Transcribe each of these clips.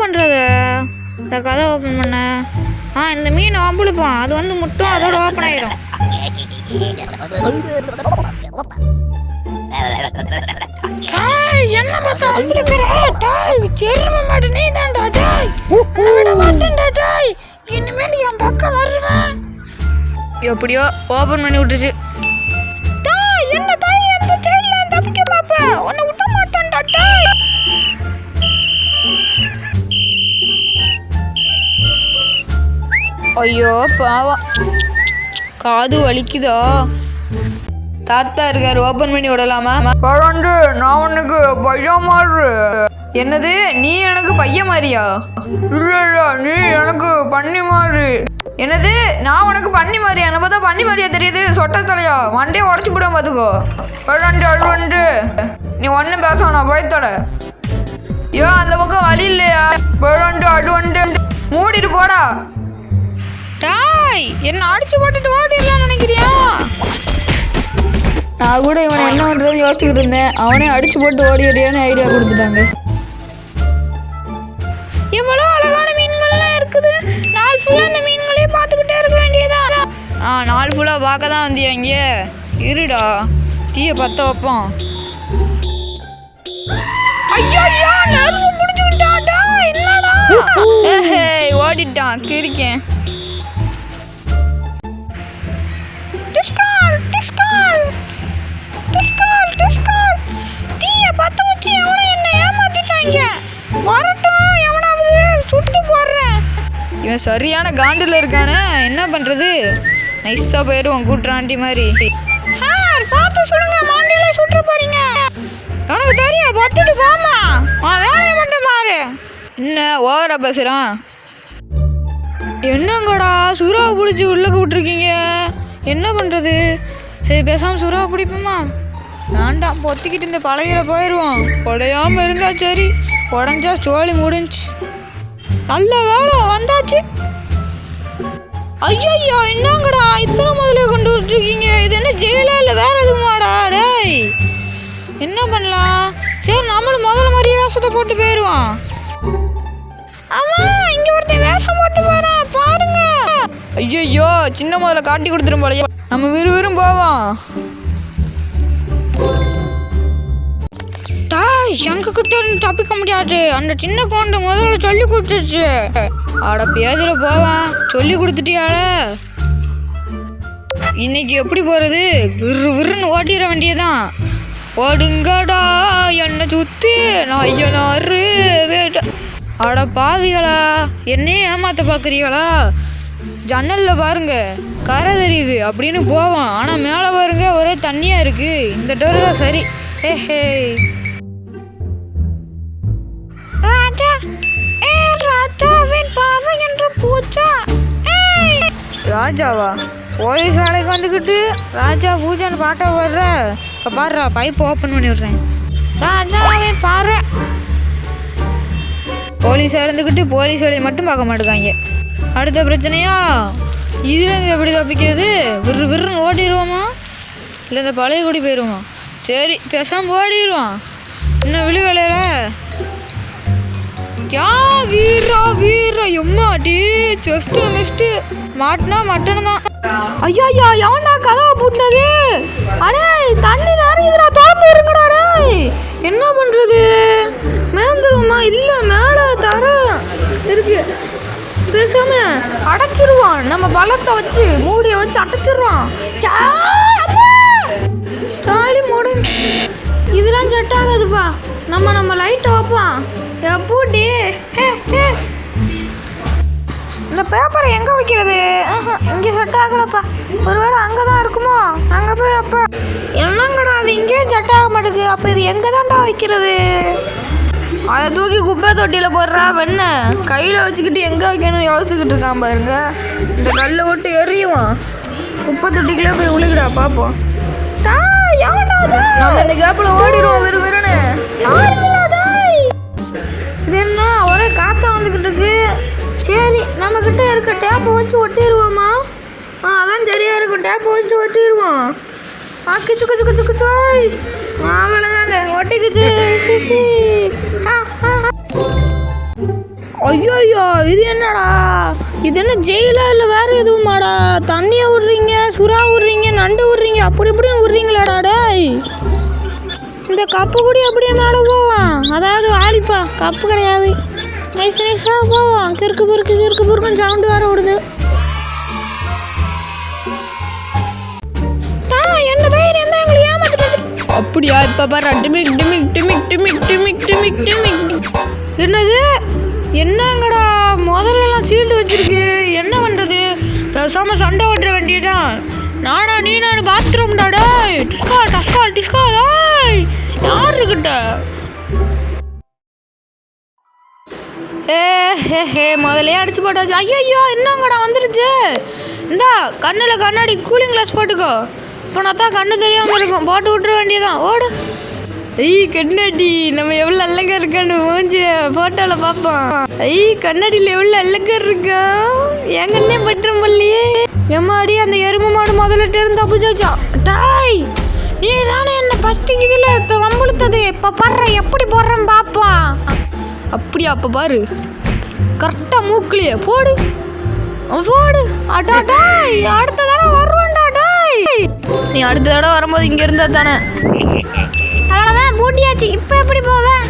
பண்ணுறது இந்த கதை ஓப்பன் பண்ண. ஆ இந்த மீன் ஓம்புழுப்பான் அது வந்து முட்டும் அதோட ஓப்பன் ஆயிடும் என்ன பார்த்தா டாய், செருமை மாடு நீதான்டா, டாய். விட மாட்டேன்டா, டாய். இனிமேல் என் பக்கம் வருவேன். எப்படியோ ஓபன் பண்ணி விட்டுச்சு ஐயோ பாவம். காது வலிக்குதா? தாத்தா இருக்காரு ஓபன் பண்ணி விடலாமா? பழண்டு நான் உனக்கு பையன் மாறு என்னது? நீ எனக்கு பையன் மாதிரியா? இல்ல இல்ல நீ எனக்கு பண்ணி மாறு என்னது? நான் உனக்கு பண்ணி மாதிரியா? என்ன பார்த்தா பண்ணி மாதிரியா தெரியுது சொட்ட தலையா? மண்டையை உடச்சி விடாம பார்த்துக்கோ பழண்டு அழுவண்டு. நீ ஒன்றும் பேச வேணாம் பயத்தோட ஐயோ அந்த பக்கம் வழி இல்லையா? பழண்டு அழுவண்டு. மூடிட்டு போடா. டாய் என்ன அடிச்சு போட்டுட்டு ஓடிடலாம் நினைக்கிறியா? நான் கூட இவனை என்ன பண்றதுன்னு யோசிச்சுக்கிட்டு இருந்தேன். அவனே அடிச்சு போட்டு ஓடிடுறியான்னு ஐடியா கொடுத்துட்டாங்க. எவ்வளோ அழகான மீன்கள்லாம் இருக்குது. நாள் ஃபுல்லாக இந்த மீன்களே பார்த்துக்கிட்டே இருக்க வேண்டியதா? ஆ நாள் ஃபுல்லாக பார்க்க தான் வந்தியா இங்கே? இருடா. தீயை பற்ற வைப்போம். ஓடிட்டான். கிரிக்கேன் இவன் சரியான காண்டில் இருக்கானே. என்ன பண்ணுறது நைஸாக போயிடுவான் கூட்டுறாண்டி மாதிரி. சார் பார்த்து சொல்லுங்க மாண்டில சுற்ற போறீங்க. உனக்கு தெரியும் பத்துட்டு போமா அவன் வேலையை மட்டும் பாரு. என்ன ஓவரா பேசுகிறான் என்னங்கடா சுறாவை பிடிச்சி உள்ளக்க விட்ருக்கீங்க என்ன பண்ணுறது சரி பேசாமல் சுறாவை பிடிப்போமா வேண்டாம் பொத்திக்கிட்டு இந்த பழகிற போயிடுவோம் உடையாமல் இருந்தால் சரி. உடஞ்சா சோழி முடிஞ்சு. நல்ல வேலை வந்தாச்சு. ஐயோ என்னங்கடா இத்தனை முதல்ல கொண்டு விட்டுருக்கீங்க இது என்ன ஜெயிலா இல்லை வேற எதுவுமாடா? டேய் என்ன பண்ணலாம்? சரி நம்மளும் முதல்ல மாதிரியே வேஷத்தை போட்டு போயிடுவோம் ஆமா இங்க ஒருத்தன் வேஷம் போட்டு போறான் பாருங்க. ஐயோ சின்ன முதல்ல காட்டி கொடுத்துரும் போலயே. நம்ம விறுவிறும் போவோம். எங்க கிட்ட இருந்து தப்பிக்க முடியாது. அந்த சின்ன குழந்தை முதல்ல சொல்லி கொடுத்துருச்சு. அட பேதில போவான் சொல்லி கொடுத்துட்டியால இன்னைக்கு எப்படி போறது? விறு விறுன்னு ஓட்டிட வேண்டியதான் ஓடுங்கடா என்னை சுத்தி. நான் ஐயோ வேட்ட. அட பாவிகளா என்னையே ஏமாத்த பார்க்குறீங்களா ஜன்னலில் பாருங்க. கரை தெரியுது. அப்படின்னு போவான். ஆனால் மேலே பாருங்க ஒரே தண்ணியாக இருக்குது இந்த டோர் தான் சரி. ஏஹே ஹே. பாவம் பாவை என்ற ராஜாவா? போலீஸ் வேலைக்கு வந்துக்கிட்டு ராஜா பூஜான்னு பாட்டா வர்ற. இப்போ பாடுறா பைப் ஓப்பன் பண்ணி விடுறேன். ராஜாவே பாரு. போலீஸாக இருந்துக்கிட்டு போலீஸ் வேலையை மட்டும் பார்க்க மாட்டேங்காங்க அடுத்த பிரச்சனையா? இதுலேருந்து எப்படி தப்பிக்கிறது? விறு விறுன்னு ஓடிடுவோமா? இல்லை இந்த பழைய குடி போயிடுவோமா சரி பேசாமல் ஓடிடுவான் இன்னும் விழுகலையில யா வீரா வீரா. எம்மாடி செஸ்ட் மிஸ்ட் மாட்டினா மட்டன் தான். ஐயா ஐயா எவன்டா கதவை பூட்டினது? அடே தண்ணி நிறையுதுடா. திறந்து இருங்கடா டேய். என்ன பண்றது? மேந்துருமா? இல்ல மேல தர இருக்கு. பேசாம அடைச்சிருவான். நம்ம பலத்தை வச்சு மூடியை வச்சு அடைச்சிருவான். சா, சாலி முடிஞ்சு இதெல்லாம் செட் ஆகாதுப்பா. நம்ம நம்ம லைட்டை வைப்போம் எப்பூட்டி பூட்டி இந்த பேப்பரை எங்கே வைக்கிறது? இங்கே செட் ஆகலப்பா. ஒருவேளை அங்கே தான் இருக்குமோ? அங்கே போய் அப்போ என்னங்கடா அது இங்கேயும் செட் ஆக மாட்டேங்குது அப்போ இது எங்கே தான்டா வைக்கிறது? அதை தூக்கி குப்பை தொட்டியில் போடுறா வெண்ண. கையில் வச்சுக்கிட்டு எங்கே வைக்கணும்னு யோசிச்சுக்கிட்டு இருக்கான் பாருங்க. இந்த கல்லை விட்டு எறியுவான். குப்பை தொட்டிக்குள்ளே போய் உழுகுடா பார்ப்போம் நம்ம இந்த கேப்பில் ஓடிடுவோம் விறு விறுன்னு. சரியா இருக்கும் டேப்பை வச்சு ஒட்டிடுவோம் ஆ கிச்சு கிச்சு. கிச்சு கிச்சோய் அவ்வளோதாங்க ஒட்டிக்குச்சு ஐயோ ஐயோ இது என்னடா? இது என்ன ஜெயிலா இல்லை வேற எதுவுமாடா? தண்ணியை விடுறீங்க சுறா விடுறீங்க நண்டு விடுறீங்க அப்படி இப்படியும் விடுறீங்களாடா டேய். இந்த கப்பு கூட அப்படியே மேலே போவான். அதாவது ஆளிப்பா கப்பு கிடையாது. நைஸ் நைஸாக போவான். கிறுக்கு பிறுக்கு கிறுக்கு பிறுக்குன்னு சவுண்டு வேற விடுது அப்படியா இப்போ பாரு டிமிக் டிமிக் டிமிக் டிமிக் டிமிக் டிமிக் டிமிக். என்னது? என்னங்கடா? முதல்லலாம் சீல்டு வச்சிருக்கு. என்ன பண்ணுறது பேசாமல் சண்டை ஓட்டுற வேண்டியதான் நானா நீ நான் பாத்ரூம்டா டாய். டிஸ்கா டஸ்கா டிஸ்கா டாய். யார் இருக்கிட்ட ஏ ஹே ஹே முதலே அடிச்சு போட்டாச்சு. ஐயோ என்னங்கடா வந்துருச்சு? இந்தா கண்ணில் கண்ணாடி கூலிங் கிளாஸ் போட்டுக்கோ. இப்போ நான் தான் கண்ணு தெரியாமல் இருக்கும். போட்டு விட்டுற வேண்டியதான் ஓடு. ஐய் கண்ணாடி. நம்ம எவ்வளோ அழகா இருக்கான்னு மூஞ்சி ஃபோட்டோவில் பார்ப்போம். ஐய் கண்ணாடியில் எவ்வளோ அழகா இருக்கா? என் கண்ணே பட்டுரும் பள்ளியே எம்மாடி அந்த எருமை மாடு முதல்ல இருந்து தப்பிச்சாச்சா டாய்! நீ தானே என்ன ஃபஸ்ட்டு இதில் வம்புழுத்தது. இப்போ பாடுற எப்படி போடுறேன் பார்ப்போம். அப்படியா அப்போ பாரு. கரெக்டாக மூக்குலையே போடு. போடு. அடா டாய் அடுத்த தடவை வருவான்டா டாய் அடுத்த தடவை வரும்போது இங்கே இருந்தா தானே? அவ்வளோதான் பூட்டியாச்சு இப்போ எப்படி போவேன்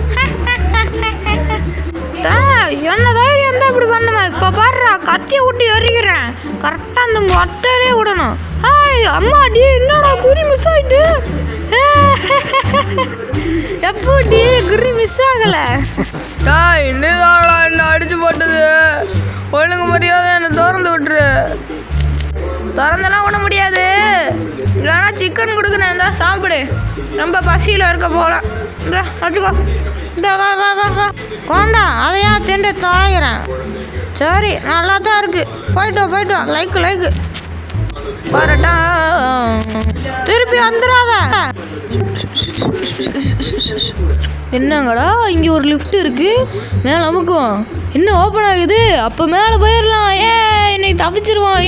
என்ன தைரியம் தான் இப்படி பண்ணுவேன் இப்போ பாடுறா கத்தியை விட்டு எறிகிறேன். கரெக்டாக அந்த மொட்டையிலே விடணும். ஹாய் அம்மா டி என்னடா குறி மிஸ் ஆயிட்டு? எப்படி குறி மிஸ் ஆகல? டாய் நீதாடா என்ன அடிச்சு போட்டது? ஒழுங்கு மரியாதை என்னை திறந்து விட்டுரு. திறந்தெல்லாம் விட முடியாது. இல்லைனா சிக்கன் கொடுக்குறேன். இந்தா சாப்பிடு. ரொம்ப பசியில் இருக்க போகலாம் இந்த வச்சுக்கோ. இந்த வா வா வா வா. கொண்டா அதையா திண்டு தொலைகிறேன். சரி நல்லா தான் இருக்குது போயிட்டோம் போயிட்டோம் லைக்கு லைக்கு வரட்டா திருப்பி வந்துடாத. என்னங்கடா இங்கே ஒரு லிஃப்ட் இருக்கு. மேலே அமுக்குவோம் என்ன ஓப்பன் ஆகுது? அப்போ மேலே போயிடலாம் ஏ இன்னைக்கு தப்பிச்சிருவான்.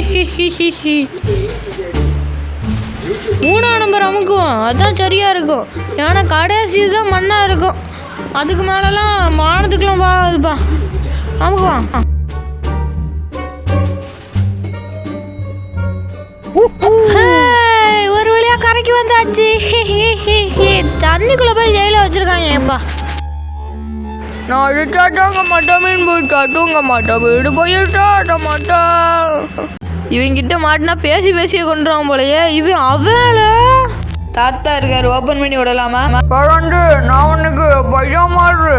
மூணாம் நம்பர் அமுக்குவோம் அதான் சரியாக இருக்கும். ஏன்னா கடைசி தான் மண்ணாக இருக்கும். அதுக்கு மேலெலாம் வானத்துக்குலாம் போகாதுப்பா. அமுக்குவான். வழியா கரைக்கு வந்தாச்சு. தண்ணிக்குள்ள போய் ஜெயில வச்சிருக்காங்க ஏப்பா நான் அடிச்சா தூங்க மாட்டேன் மீன் போயிட்டா தூங்க மாட்டேன் வீடு போயிட்டா ஆட்ட மாட்டேன். இவங்கிட்ட மாட்டினா பேசி பேசியே கொண்டுறான் போலயே இவன் அவள தாத்தா இருக்காரு ஓபன் பண்ணி விடலாமா? நான் உனக்கு பையன் மாறு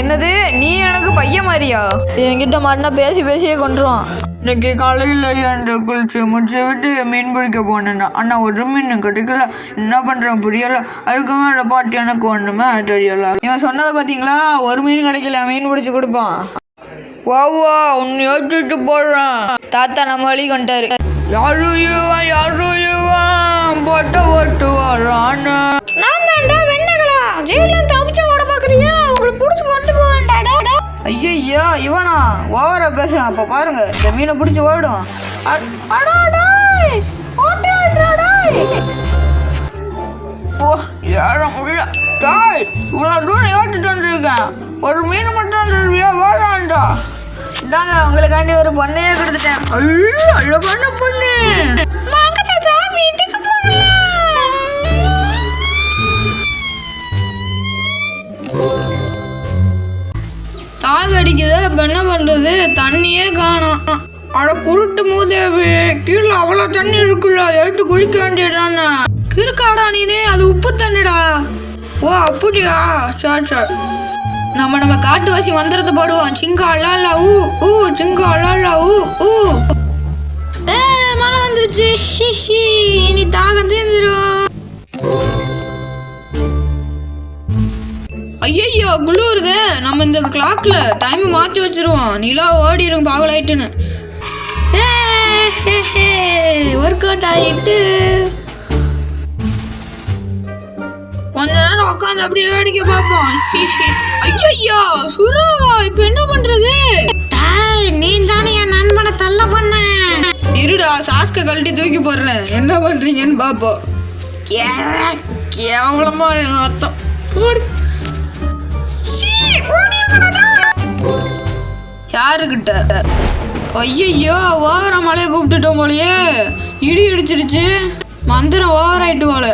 என்னது? நீ எனக்கு பையன் மாதிரியா? என்கிட்ட மாட்டினா பேசி பேசியே கொண்டுருவான் இன்னைக்கு காலையில் என்று குளிச்சு முடிச்சு விட்டு மீன் பிடிக்க போனேன். அண்ணா ஒரு மீன் கிடைக்கல. என்ன பண்ணுறேன் புரியல. அதுக்கு மேலே பாட்டு எனக்கு ஒன்றுமே தெரியல. இவன் சொன்னதை பார்த்தீங்களா ஒரு மீன் கிடைக்கல. மீன் பிடிச்சி கொடுப்பான். வாவா உன்னை யோசிச்சுட்டு போடுறான் தாத்தா நம்ம வழி கொண்டாரு யாரு இவன்? யாரு இவன்? போட்ட ஓட்டு வரான். நான் தான்டா வெண்ணகளா ஜெயில ஐயோ இவனா? ஓவரா பேசுறான். அப்ப பாருங்க இந்த மீனை பிடிச்சி ஓடும் அட- அடா ஓ ஏற முடியல டாய் இவ்வளோ தூரம் ஏற்றிட்டு வந்திருக்கேன். ஒரு மீன் மட்டும் தருவியா வேணாண்டா இந்தாங்க உங்களுக்காண்டி ஒரு பொண்ணையே கொடுத்துட்டேன். ஐயோ அழகான பொண்ணு. வாங்க வீட்டுக்கு போகலாம். தாக அடிக்குது. இப்போ என்ன பண்ணுறது தண்ணியே காணோம் அட குருட்டு மூதேவி கீழே அவ்வளோ தண்ணி இருக்குல்ல. எடுத்து குளிக்க வேண்டியதானே கிறுக்காடா நீனே. அது உப்பு தண்ணிடா. ஓ அப்படியா? Sir sir. நம்ம நம்ம காட்டுவாசி மந்திரத்தை போடுவோம். சிங்கா அலாலா ஊ ஊ சிங்கா அலாலா ஊ ஊ. ஏ மழை வந்துருச்சு. ஹி ஹி. இனி தாகம் தீர்ந்துரும் ஐயையோ குளிருது. நம்ம இந்த கிளாக்ல டைம் மாற்றி வச்சிருவோம். நிலா ஓடிடும் பாகலாயிட்டுன்னு ஒர்க் அவுட் ஆயிட்டு. கொஞ்ச நேரம் உட்காந்து அப்படியே வேடிக்கை பார்ப்போம். ஐயோ சுரா இப்போ என்ன பண்றது? டாய் நீ தானே என் நண்பனை தள்ள பண்ண. இருடா சாஸ்க கழட்டி தூக்கி போடுறேன். என்ன பண்றீங்கன்னு பார்ப்போம். கே கேவலமா அர்த்தம். போடு. யாருக்கிட்ட ஐயையோ ஓவர மலையை கூப்பிட்டுட்டோம் போலயே. இடி இடிச்சிருச்சு. மந்திரம் ஓவர் ஆயிட்டு போல.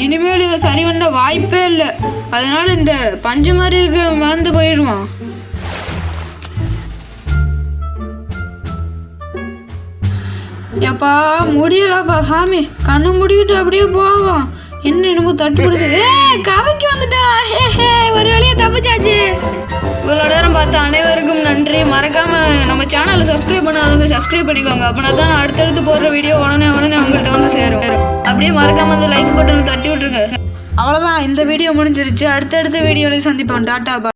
இனிமேல் இதை சரி பண்ண வாய்ப்பே இல்லை. அதனால இந்த பஞ்சு மாதிரி இருக்க மறந்து போயிடுவான். எப்பா முடியலப்பா சாமி. கண்ணு முடிக்கிட்டு அப்படியே போவான். என்ன என்னமோ தட்டுப்படுது? கரைக்கு வந்துட்டான் ஹே, ஹே, ஒரு வழியா தப்பிச்சாச்சு. இவ்வளோ நேரம் பார்த்த அனைவருக்கும் நன்றி. மறக்காம நம்ம சேனலை சப்ஸ்கிரைப் பண்ணாதவங்க சப்ஸ்கிரைப் பண்ணிக்கோங்க. அப்படின்னா தான் அடுத்தடுத்து போடுற வீடியோ உடனே உடனே அவங்கள்ட்ட வந்து சேரும். அப்படியே மறக்காம வந்து லைக் பட்டனை தட்டி விட்டுருங்க. அவ்வளோதான் இந்த வீடியோ முடிஞ்சிருச்சு. அடுத்தடுத்த வீடியோவில் சந்திப்போம். டாட்டா பா